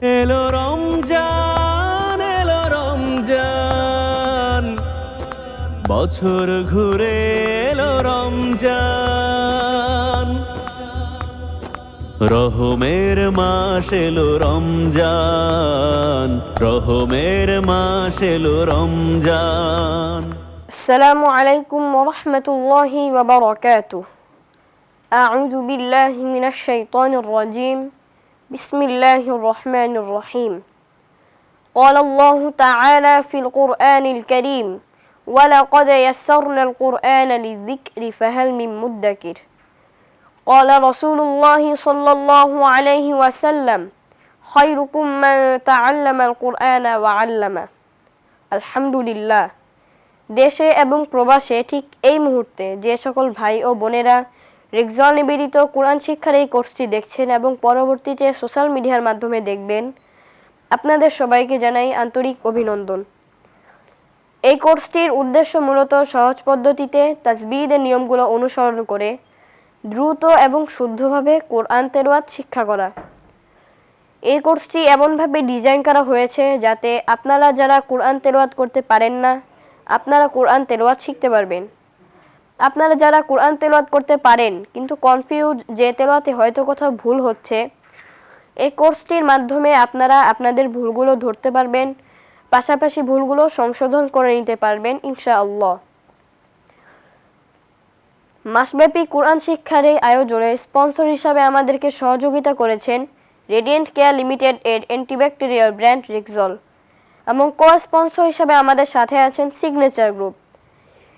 এলো রমজান এলো রমজান বছর ঘুরে এলো রমজান রহমের মাস এলো রমজান রহমের মাস এলো রমজান السلام عليكم ورحمة الله وبركاته أعوذ بالله من الشيطان الرجيم بسم الله الرحمن الرحيم قال الله تعالى في القرآن الكريم ولقد يسرنا القرآن للذكر فهل من مدكر قال رسول الله صلى الله عليه وسلم خيركم من تعلم القرآن وعلمه الحمد لله দেশে এবং প্রবাসে ঠিক এই মুহূর্তে যে সকল ভাই ও বোনেরা রিকজল নিবেদিত কোরআন শিক্ষার এই কোর্সটি দেখছেন এবং পরবর্তীতে সোশ্যাল মিডিয়ার মাধ্যমে দেখবেন। আপনাদের সবাইকে জানাই আন্তরিক অভিনন্দন। এই কোর্সটির উদ্দেশ্য মূলত সহজ পদ্ধতিতে তাজবিদের নিয়মগুলো অনুসরণ করে দ্রুত এবং শুদ্ধভাবে কোরআন তেলাওয়াত শিক্ষা করা। এই কোর্সটি এমনভাবে ডিজাইন করা হয়েছে যাতে আপনারা যারা কোরআন তেলাওয়াত করতে পারেন না, আপনারা কোরআন তেলাওয়াত শিখতে পারবেন। আপনারা যারা কোরআন তেলাওয়াত করতে পারেন, কিন্তু কনফিউজ যে তেলাওয়াতে হয়তো কোথাও ভুল হচ্ছে, এই কোর্সটির মাধ্যমে আপনারা আপনাদের ভুলগুলো ধরতে পারবেন, পাশাপাশি ভুলগুলো সংশোধন করে নিতে পারবেন, ইনশাআল্লাহ। মাসব্যাপী কোরআন শিক্ষার এই আয়োজনে স্পন্সর হিসাবে আমাদেরকে সহযোগিতা করেছেন রেডিয়েন্ট কেয়ার লিমিটেড এর অ্যান্টিব্যাকটেরিয়াল ব্র্যান্ড রিক্সল এবং কো স্পন্সর হিসাবে আমাদের সাথে আছেন সিগনেচার গ্রুপ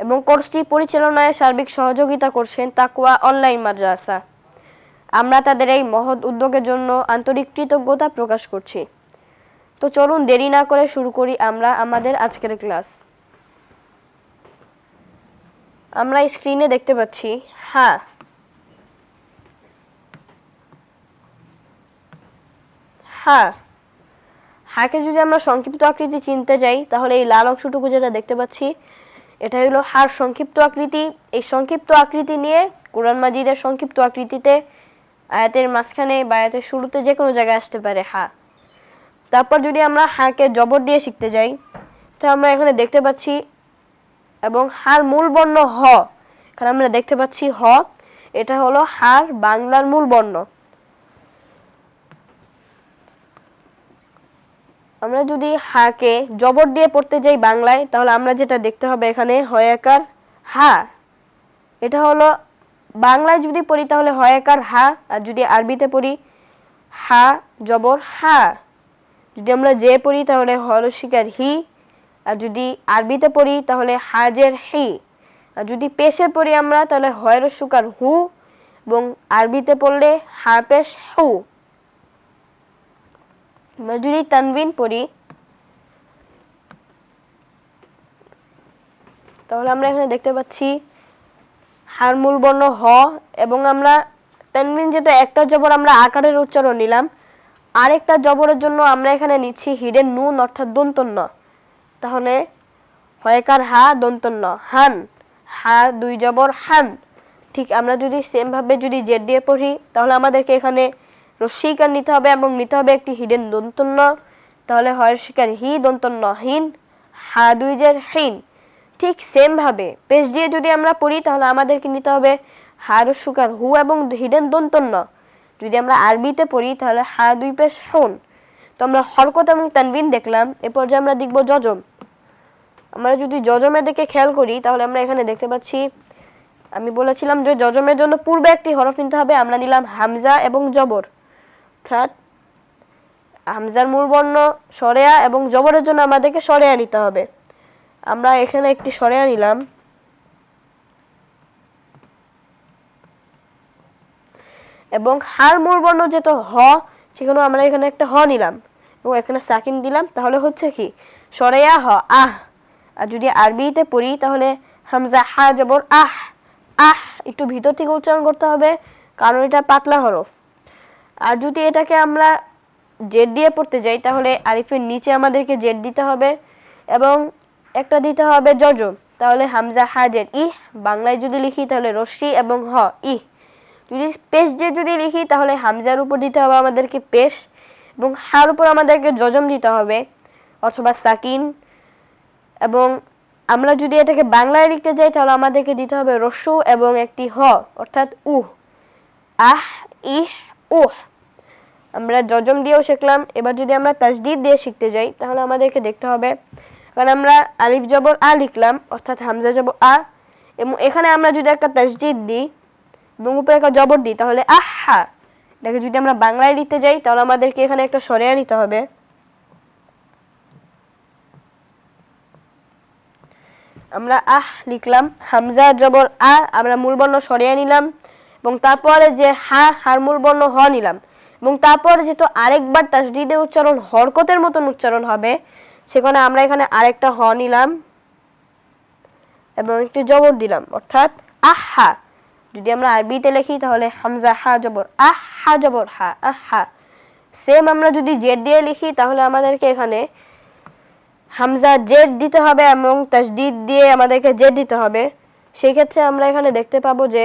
এবং কোর্সটি পরিচালনায় সার্বিক সহযোগিতা করছেন তাকুয়া অনলাইন মাদ্রাসা। আমরা তাদের এই মহৎ উদ্যোগের জন্য আন্তরিক কৃতজ্ঞতা প্রকাশ করছি। তো চলুন দেরি না করে শুরু করি আমরা আমাদের আজকের ক্লাস। আমরা স্ক্রিনে দেখতে পাচ্ছি হ্যাঁ। হ্যাঁ। হাকে যদি আমরা সংক্ষিপ্ত আকৃতি চিনতে যাই, তাহলে এই লাল অংশটুকু যেটা দেখতে পাচ্ছি এটা হলো হার সংক্ষিপ্ত আকৃতি। এই সংক্ষিপ্ত আকৃতি নিয়ে কোরআন মাজিদের সংক্ষিপ্ত আকৃতিতে আয়াতের মাঝখানে বা আয়াতের শুরুতে যে কোনো জায়গায় আসতে পারে হা। তারপর যদি আমরা হাকে জবর দিয়ে শিখতে যাই, তো আমরা এখানে দেখতে পাচ্ছি এবং হার মূল বর্ণ হ। কারণ আমরা দেখতে পাচ্ছি হ, এটা হলো হার বাংলার মূল বর্ণ। আমরা যদি হাকে জবর দিয়ে পড়তে যাই বাংলায়, তাহলে আমরা যেটা দেখতে হবে এখানে হয়াকার হা। এটা হলো বাংলায় যদি পড়ি, তাহলে হয়াকার হা, আর যদি আরবিতে পড়ি, হা, জবর হা। যদি আমরা যে পড়ি, তাহলে হরশিকার হি, আর যদি আরবিতে পড়ি, তাহলে হাজের হি। আর যদি পেশে পড়ি আমরা, তাহলে হয়ের সুকার হু, এবং আরবিতে পড়লে হা পেশ হু। যদি তানবিন পড়ি তাহলে আমরা এখানে দেখতে পাচ্ছি হার মূল বর্ণ হ এবং আমরা তানবিন যেটা একটা জবর আমরা আকারের উচ্চারণ নিলাম, আরেকটা জবরের জন্য আমরা এখানে নিচ্ছি হিডেন নুন অর্থাৎ দন্তন্য। তাহলে হয়কার হা, দন্তন্য। হান, হা দুই জবর, হান। ঠিক আমরা যদি সেমভাবে যদি জেড দিয়ে পড়ি, তাহলে আমাদেরকে এখানে রস্বীকার নিতে হবে এবং নিতে হবে একটি হিডেন দন্তন্য। তাহলে হয় শিকার হি, দন্তন্য হিন, হা দুই জের হিন। ঠিক সেমভাবে পেশ দিয়ে যদি আমরা পড়ি, তাহলে আমাদেরকে নিতে হবে হার সুকার হু এবং হিডেন দন্তন্য। যদি আমরা আরবিতে পড়ি, তাহলে হা দুই পেশ হুন। তো আমরা হরকত এবং তানবিন দেখলাম। এরপর যে আমরা দেখব জজম আমরা যদি জজমের দিকে খেয়াল করি, তাহলে আমরা এখানে দেখতে পাচ্ছি, আমি বলেছিলাম যে জজমের জন্য পূর্বে একটি হরফ নিতে হবে। আমরা নিলাম হামজা এবং জবর। অর্থাৎ হামজার মূল বর্ণ সরেয়া এবং জবরের জন্য আমাদেরকে সরেয়া নিতে হবে। আমরা এখানে একটি সরেয়া নিলাম। এবং হার মূল বর্ণ যেহেতু হ, সেখানেও আমরা এখানে একটা হ নিলাম। এবং এখানে সাকিন দিলাম, তাহলে হচ্ছে কি? সরেয়া হ, আহ। আর যদি আরবিতে পড়ি, তাহলে হামজা, হা, জবর, আহ। আহ, একটু ভিতর থেকে উচ্চারণ করতে হবে, কারণ এটা পাতলা হরফ। আর যদি এটাকে আমরা জেড দিয়ে পড়তে যাই, তাহলে আরিফের নিচে আমাদেরকে জেড দিতে হবে এবং একটা দিতে হবে জজম তাহলে হামজা হাজের ইহ, বাংলায় যদি লিখি তাহলে রশ্মি এবং হ, ইহ। যদি পেশ দিয়ে যদি লিখি, তাহলে হামজার উপর দিতে হবে আমাদেরকে পেশ এবং হার উপর আমাদেরকে জজম দিতে হবে অথবা সাকিন। এবং আমরা যদি এটাকে বাংলায় লিখতে যাই, তাহলে আমাদেরকে দিতে হবে রসু এবং একটি হ, অর্থাৎ উহ। আহ, ইহ উহ আমরা জজম দিয়েও শিখলাম। এবার যদি আমরা তাজদিদ দিয়ে শিখতে যাই, তাহলে আমাদেরকে দেখতে হবে। কারণ আমরা আলিফ জবর আ লিখলাম, অর্থাৎ হামজা জবর আ, এবং এখানে আমরা যদি একটা তাজদিদ দিই, এবং উপরে একটা জবর দিই, তাহলে আহা! এটাকে যদি আমরা বাংলায় লিখতে যাই, তাহলে আমাদেরকে এখানে একটা সরেয়া নিতে হবে। আমরা আহ লিখলাম, হামজা জবর আ, আমরা মূল বর্ণ সরিয়ে নিলাম। এবং তারপরে যে হা হার মূল বর্ণ হ নিলাম এবং তারপরে যেহেতু আরেকবার তাসদিদে উচ্চারণ, হরকতের মতন উচ্চারণ হবে, সেখানে আমরা এখানে আরেকটা হ নিলাম এবং একটি জবর দিলাম, অর্থাৎ আহা। যদি আমরা আরবিতে লিখি তাহলে হামজা, হা, জবর, আহ হা জবর, হা, আহা। সেম আমরা যদি জেড দিয়ে লিখি তাহলে আমাদেরকে এখানে হামজা জেড দিতে হবে এবং তাসদিদ দিয়ে আমাদেরকে জেড দিতে হবে। সেই ক্ষেত্রে আমরা এখানে দেখতে পাবো যে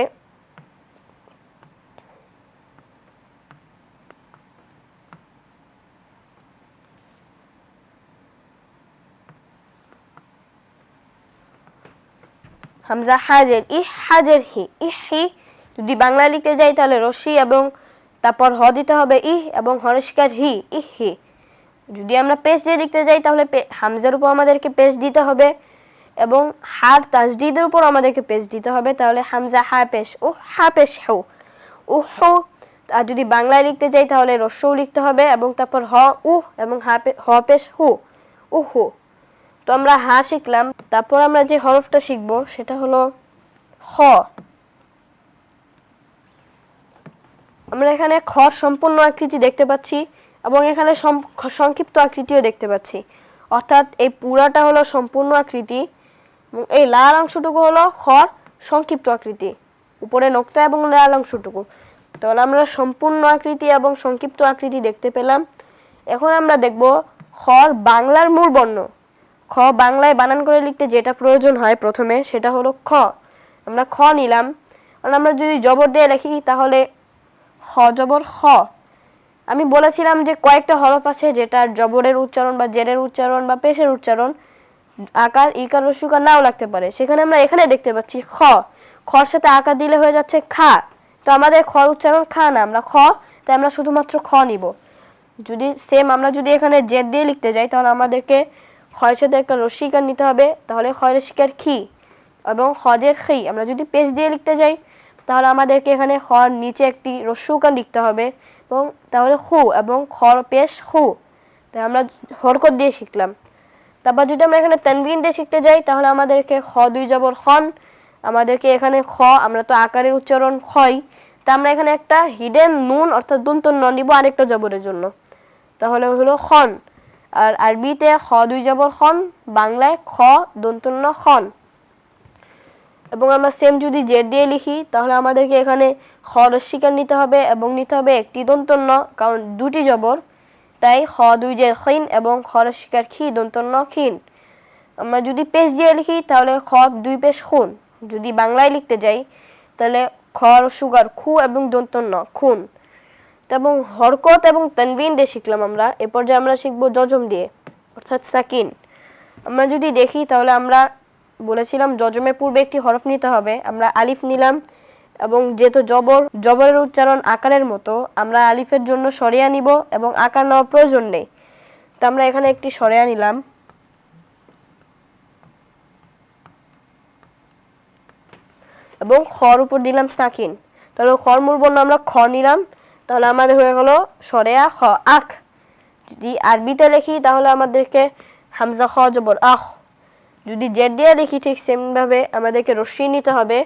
হামজা হাজের ই হাজের হি, ইহ হি, যদি বাংলা লিখতে যাই তাহলে রশি এবং তারপর হ দিতে হবে ইহ এবং হরস্কার হি, ইহ হি। যদি আমরা পেশ দিয়ে লিখতে যাই তাহলে হামজার উপর আমাদেরকে পেশ দিতে হবে এবং হার তাজদিদের উপর আমাদেরকে পেশ দিতে হবে, তাহলে হামজা হা পেশ ও হা পেশ হু। ও হু, আর যদি বাংলায় লিখতে যাই তাহলে রস্যও লিখতে হবে এবং তারপর হ, উহ এবং হা হ পেশ হু উ হু। তো আমরা হা শিখলাম। তারপর আমরা যে হরফটা শিখব, সেটা হলো খ। আমরা এখানে খ সম্পূর্ণ আকৃতি দেখতে পাচ্ছি এবং এখানে সংক্ষিপ্ত আকৃতিও দেখতে পাচ্ছি। অর্থাৎ এই পুরাটা হলো সম্পূর্ণ আকৃতি এই লাল অংশটুকু হলো খর সংক্ষিপ্ত আকৃতি, উপরে নোক্তা এবং লাল অংশটুকু। তাহলে আমরা সম্পূর্ণ আকৃতি এবং সংক্ষিপ্ত আকৃতি দেখতে পেলাম। এখন আমরা দেখব খর বাংলার মূল বর্ণ। খ বাংলায় বানান করে লিখতে যেটা প্রয়োজন হয় প্রথমে, সেটা হলো খ। আমরা খ নিলাম। আর আমরা যদি জবর দিয়ে লিখি, তাহলে খ জবর খ। আমি বলেছিলাম যে কয়েকটা হরফ আছে যেটার জবরের উচ্চারণ বা জেরের উচ্চারণ বা পেশের উচ্চারণ, আকার, ইকার রসুকার নাও লাগতে পারে। সেখানে আমরা এখানে দেখতে পাচ্ছি খ। খর সাথে আকার দিলে হয়ে যাচ্ছে খা। তো আমাদের খর উচ্চারণ খা না, আমরা খ, তাই আমরা শুধুমাত্র খ নিব। যদি সেম আমরা যদি এখানে জেদ দিয়ে লিখতে যাই, তাহলে আমাদেরকে খয়ের সাথে একটা রস্বীকার নিতে হবে, তাহলে খয়ের রস্বীকার খি এবং হজের খি, আমরা যদি পেশ দিয়ে লিখতে যাই, তাহলে আমাদেরকে এখানে খর নিচে একটি রস্যুকার লিখতে হবে, এবং তাহলে হু এবং খর পেশ হু তাই আমরা হরকত দিয়ে শিখলাম। তারপর যদি আমরা এখানে তানবিন দিয়ে শিখতে যাই, তাহলে আমাদেরকে খ দুই জবর খন, আমাদেরকে এখানে খ, আমরা তো আকারের উচ্চারণ খই, তা আমরা এখানে একটা হিডেন নুন অর্থাৎ দুন্তন ন নিব আরেকটা জবরের জন্য। তাহলে হলো খন। আর আরবিতে খ দুই জবর খন, বাংলায় খ দন্তন্য খন। এবং আমরা সেম যদি জেড দিয়ে লিখি, তাহলে আমাদেরকে এখানে খ রস্বীকার নিতে হবে এবং নিতে হবে একটি দন্তন্য কারণ দুটি জবর। তাই খ দুই জের খিন এবং খ রস্বীকার খি দন্তন্য খিন আমরা যদি পেশ দিয়ে লিখি, তাহলে খ দুই পেশ খুন। যদি বাংলায় লিখতে যাই, তাহলে খ সুগার খু এবং দন্তন্য খুন। এবং হরকত এবং তানবিন দিয়ে শিখলাম আমরা। এ পর্যায়ে আমরা শিখব জজম দিয়ে, অর্থাৎ সাকিন। আমরা যদি দেখি, তাহলে আমরা বলেছিলাম জজমের পূর্বে একটি হরফ নিতে হবে। আমরা আলিফ নিলাম এবং যেহেতু জবর, জবরের উচ্চারণ আকারের মতো, আমরা আলিফের জন্য সরিয়া নিব এবং আকার নেওয়া প্রয়োজন নেই। তো আমরা এখানে একটি সরিয়া নিলাম। এবং খর উপর দিলাম সাকিন। তাহলে খর মূল বর্ণ আমরা খ নিলাম। তাহলে আমাদের হয়ে গেল সরেয়া খ, আখ। যদি আরবিতে লিখি, তাহলে আমাদেরকে হামজা, খ, জবর, আখ। যদি জেড দিয়ে লিখি, ঠিক সেমভাবে আমাদেরকে রশ্মি নিতে হবে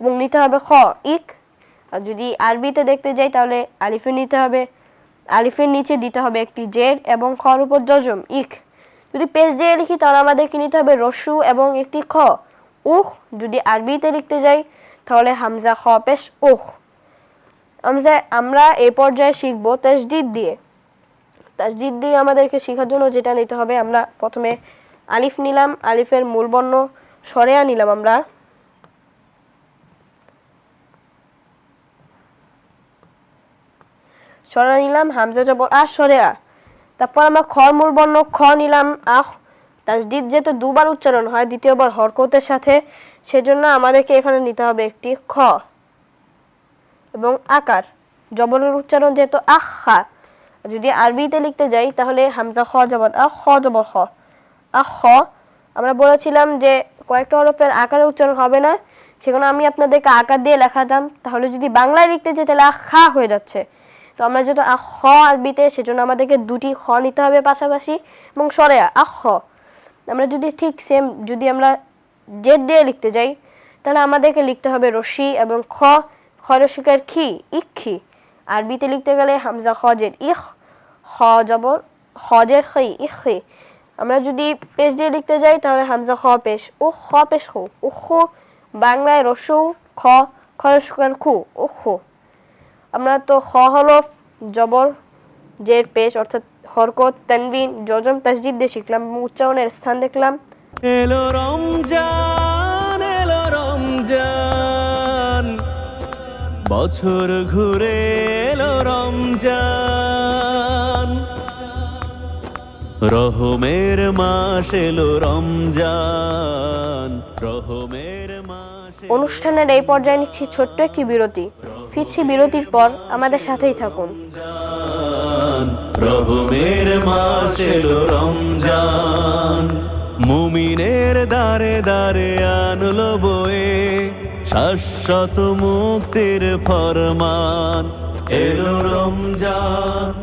এবং নিতে হবে খ, ইক। আর যদি আরবিতে দেখতে যাই, তাহলে আলিফে নিতে হবে। আলিফের নিচে দিতে হবে একটি জেড এবং খর উপর জজম, ইক। যদি পেজ দিয়ে লিখি, তাহলে আমাদেরকে নিতে হবে রসু এবং একটি খ, উখ। যদি আরবিতে লিখতে যাই, তাহলে হামজা, খ, পেশ, উখ। আমরা আমরা এ পর্যায়ে শিখব তাজদিদ দিয়ে। তাজদিদ দিয়ে আমাদেরকে শেখার জন্য যেটা নিতে হবে, আমরা প্রথমে আলিফ নিলাম, আলিফের মূল বর্ণ সরেয়া নিলাম আমরা। সরেয়া নিলাম, হামজা জবর আর সরেয়া। তারপর আমরা খ মূল বর্ণ, খ নিলাম, আহ। তাজদিদ যেহেতু দুবার উচ্চারণ হয়, দ্বিতীয়বার হরকতের সাথে, সেজন্য আমাদেরকে এখানে নিতে হবে একটি খ। এবং আকার। জবরের উচ্চারণ যেহেতু আখা, যদি আরবিতে লিখতে যাই, তাহলে হামজা খ জবর আহ খ জবর খ। আহ খ, আমরা বলেছিলাম যে কয়েকটা হরফের আকারে উচ্চারণ হবে না সেগুলো আমি আপনাদেরকে আকার দিয়ে লেখাতাম। তাহলে যদি বাংলায় লিখতে যাই, তাহলে আখা হয়ে যাচ্ছে। তো আমরা যেহেতু আহ খ আরবিতে, সেজন্য আমাদেরকে দুটি খ নিতে হবে পাশাপাশি এবং সরে আহ খ। আমরা যদি ঠিক সেম যদি আমরা জেড দিয়ে লিখতে যাই, তাহলে আমাদেরকে লিখতে হবে রশি এবং খ। খ রসিকার খি। ইক্ষি আরবিতে লিখতে গেলে হামজা খজের ইখ, খ জবর, খজের খি, ইখি আমরা যদি পেশ দিয়ে লিখতে যাই, তাহলে হামজা খ পেশ ও খ পেশ খু উখু বাংলায় রসু, খ খ রসিকার খু। উখু আমরা তো খ হলফ, জবর, জের পেশ, অর্থাৎ হরকত, তানবিন, জজম, তাসজিদ দিয়ে শিখলাম, উচ্চারণের স্থান দেখলাম। এলো রমজান এলো রমজান। বছর ঘুরে এলো রমজান। রহমের মাস এলো রমজান। রহমের মাস অনুষ্ঠানের এই পর্যায়ে নিচ্ছি ছোট্ট একটি বিরতি। ফিরছি বিরতির পর আমাদের সাথেই থাকুন। রহমের মাস এলো রমজান। মুমিনের দারে দারে আনলো শাশ্বত মুক্তির ফরমান এলো রমজান।